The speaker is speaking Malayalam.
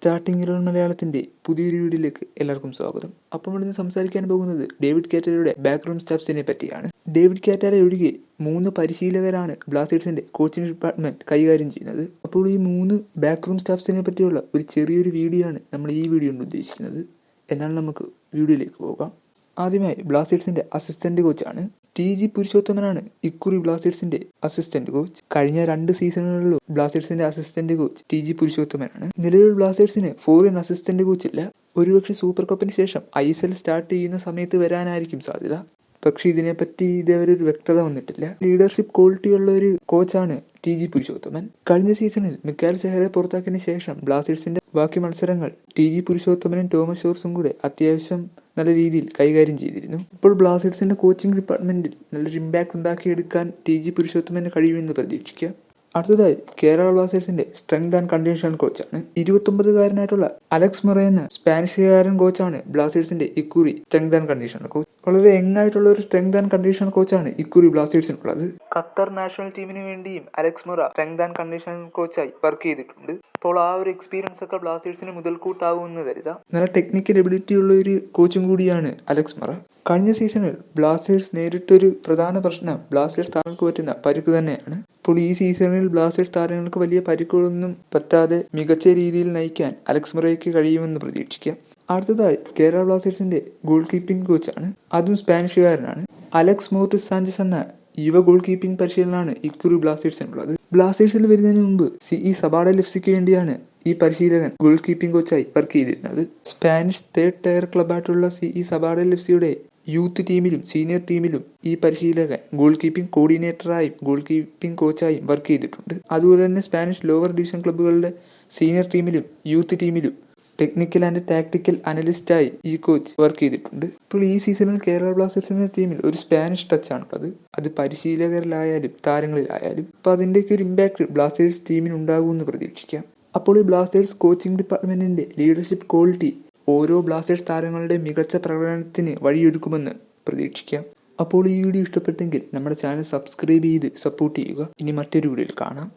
സ്റ്റാർട്ടിംഗ് ഇലവൻ മലയാളത്തിന്റെ പുതിയൊരു വീഡിയോയിലേക്ക് എല്ലാവർക്കും സ്വാഗതം. അപ്പോൾ ഇന്ന് സംസാരിക്കാൻ പോകുന്നത് ഡേവിഡ് കാറ്റാലയുടെ ബാക്ക്ഗ്രൗണ്ട് സ്റ്റാഫ്സിനെ പറ്റിയാണ്. ഡേവിഡ് കാറ്റാല ഒഴികെ മൂന്ന് പരിശീലകരാണ് ബ്ലാസ്റ്റേഴ്സിന്റെ കോച്ചിങ് ഡിപ്പാർട്ട്മെന്റ് കൈകാര്യം ചെയ്യുന്നത്. അപ്പോൾ ഈ മൂന്ന് ബാക്ക്റൂം സ്റ്റാഫ്സിനെ പറ്റിയുള്ള ഒരു ചെറിയൊരു വീഡിയോ ആണ് നമ്മൾ ഈ വീഡിയോ കൊണ്ട് ഉദ്ദേശിക്കുന്നത്. എന്നാൽ നമുക്ക് വീഡിയോയിലേക്ക് പോകാം. ആദ്യമായി ബ്ലാസ്റ്റേഴ്സിന്റെ അസിസ്റ്റന്റ് കോച്ചാണ് ടി ജി പുരുഷോത്തമനാണ് ഇക്കുറി ബ്ലാസ്റ്റേഴ്സിന്റെ അസിസ്റ്റന്റ് കോച്ച്. കഴിഞ്ഞ രണ്ട് സീസണുകളിലും ബ്ലാസ്റ്റേഴ്സിന്റെ അസിസ്റ്റന്റ് കോച്ച് ടി ജി പുരുഷോത്തമനാണ്. നിലവിൽ ബ്ലാസ്റ്റേഴ്സിന് ഫോറിൻ അസിസ്റ്റന്റ് കോച്ചില്ല ഒരുപക്ഷെ സൂപ്പർ കപ്പിന് ശേഷം ഐ എസ് എൽ സ്റ്റാർട്ട് ചെയ്യുന്ന സമയത്ത് വരാനായിരിക്കും സാധ്യത. പക്ഷെ ഇതിനെപ്പറ്റി ഇതേവരെ ഒരു വ്യക്തത വന്നിട്ടില്ല. ലീഡർഷിപ്പ് ക്വാളിറ്റി ഉള്ള ഒരു കോച്ചാണ് ടി ജി പുരുഷോത്തമൻ. കഴിഞ്ഞ സീസണിൽ മിക്കാൽ സെഹറെ പുറത്താക്കിയതിന് ശേഷം ബ്ലാസ്റ്റേഴ്സിന്റെ ബാക്കി മത്സരങ്ങൾ ടി ജി പുരുഷോത്തമനും തോമസ് ഷോർസും കൂടെ അത്യാവശ്യം നല്ല രീതിയിൽ കൈകാര്യം ചെയ്തിരുന്നു. ഇപ്പോൾ ബ്ലാസ്റ്റേഴ്സിന്റെ കോച്ചിങ് ഡിപ്പാർട്ട്മെന്റിൽ നല്ലൊരു ഇമ്പാക്ട് ഉണ്ടാക്കിയെടുക്കാൻ ടി ജി പുരുഷോത്തമന് കഴിയുമെന്ന് പ്രതീക്ഷിക്കാം. അടുത്തതായി കേരള ബ്ലാസ്റ്റേഴ്സിന്റെ സ്ട്രെങ്ത് ആൻഡ് കണ്ടീഷൻ കോച്ചാണ് ഇരുപത്തൊമ്പതുകാരനായിട്ടുള്ള അലക്സ് മൊറ എന്ന സ്പാനിഷുകാരൻ കോച്ചാണ് ബ്ലാസ്റ്റേഴ്സിന്റെ ഇക്കുറി സ്ട്രെങ്ത് ആൻഡ് കണ്ടീഷൻ കോച്ച് വളരെ എങ്ങായിട്ടുള്ള ഒരു സ്ട്രെങ്ത് ആൻഡ് കണ്ടീഷൻ കോച്ചാണ് ഇക്കുറി ബ്ലാസ്റ്റേഴ്സിനുള്ളത്. ഖത്തർ നാഷണൽ ടീമിന് വേണ്ടിയും Alex Mora strength and condition കോച്ചായി work ചെയ്തിട്ടുണ്ട്. അപ്പോൾ ആ ഒരു എക്സ്പീരിയൻസ് ഒക്കെ ബ്ലാസ്റ്റേഴ്സിന് മുതൽക്കൂട്ടാവുമെന്ന് കരുതാം. നല്ല ടെക്നിക്കൽ എബിലിറ്റി ഉള്ള ഒരു കോച്ചും കൂടിയാണ് അലക്സ് മൊറ. കഴിഞ്ഞ സീസണിൽ ബ്ലാസ്റ്റേഴ്സ് നേരിട്ടൊരു പ്രധാന പ്രശ്നം ബ്ലാസ്റ്റേഴ്സ് താരങ്ങൾക്ക് പറ്റുന്ന പരിക്ക് തന്നെയാണ്. ഇപ്പോൾ ഈ സീസണിൽ ബ്ലാസ്റ്റേഴ്സ് താരങ്ങൾക്ക് വലിയ പരിക്കുകളൊന്നും പറ്റാതെ മികച്ച രീതിയിൽ നയിക്കാൻ അലക്സ് മുറയ്ക്ക് കഴിയുമെന്ന് പ്രതീക്ഷിക്കാം. അടുത്തതായി കേരള ബ്ലാസ്റ്റേഴ്സിന്റെ ഗോൾ കീപ്പിംഗ് കോച്ചാണ്. അതും സ്പാനിഷുകാരനാണ്. അലക്സ് മോർട്ടിസ് സാഞ്ചസ് എന്ന യുവ ഗോൾ കീപ്പിംഗ് പരിശീലനമാണ് ഇക്കുറി ബ്ലാസ്റ്റേഴ്സിനുള്ളത്. ബ്ലാസ്റ്റേഴ്സിൽ വരുന്നതിന് മുമ്പ് സി ഇ സബാഡ ലെഫ്സിക്ക് വേണ്ടിയാണ് ഈ പരിശീലകൻ ഗോൾ കീപ്പിംഗ് കോച്ചായി വർക്ക് ചെയ്തിരുന്നത്. സ്പാനിഷ് തേർഡ് ടയർ ക്ലബായിട്ടുള്ള സി ഇ സബാഡ ലെഫ്സിയുടെ യൂത്ത് ടീമിലും സീനിയർ ടീമിലും ഈ പരിശീലകൻ ഗോൾ കീപ്പിംഗ് കോർഡിനേറ്ററായും ഗോൾ കീപ്പിംഗ് കോച്ചായും വർക്ക് ചെയ്തിട്ടുണ്ട്. അതുപോലെ തന്നെ സ്പാനിഷ് ലോവർ ഡിവിഷൻ ക്ലബ്ബുകളുടെ സീനിയർ ടീമിലും യൂത്ത് ടീമിലും ടെക്നിക്കൽ ആൻഡ് ടാക്ടിക്കൽ അനലിസ്റ്റായി ഈ കോച്ച് വർക്ക് ചെയ്തിട്ടുണ്ട്. ഇപ്പോൾ ഈ സീസണിൽ കേരള ബ്ലാസ്റ്റേഴ്സിന്റെ ടീമിൽ ഒരു സ്പാനിഷ് ടച്ച് ആണുള്ളത്. അത് പരിശീലകരിലായാലും താരങ്ങളിലായാലും അപ്പോൾ അതിന്റെയൊക്കെ ഒരു ഇമ്പാക്ട് ബ്ലാസ്റ്റേഴ്സ് ടീമിന് ഉണ്ടാകുമെന്ന് പ്രതീക്ഷിക്കാം. അപ്പോൾ ഈ ബ്ലാസ്റ്റേഴ്സ് കോച്ചിങ് ഡിപ്പാർട്ട്മെന്റിന്റെ ലീഡർഷിപ്പ് ക്വാളിറ്റി ഓരോ ബ്ലാസ്റ്റേഴ്സ് താരങ്ങളുടെ മികച്ച പ്രകടനത്തിന് വഴിയൊരുക്കുമെന്ന് പ്രതീക്ഷിക്കാം. അപ്പോൾ ഈ വീഡിയോ ഇഷ്ടപ്പെട്ടെങ്കിൽ നമ്മുടെ ചാനൽ സബ്സ്ക്രൈബ് ചെയ്ത് സപ്പോർട്ട് ചെയ്യുക. ഇനി മറ്റൊരു വീഡിയോയിൽ കാണാം.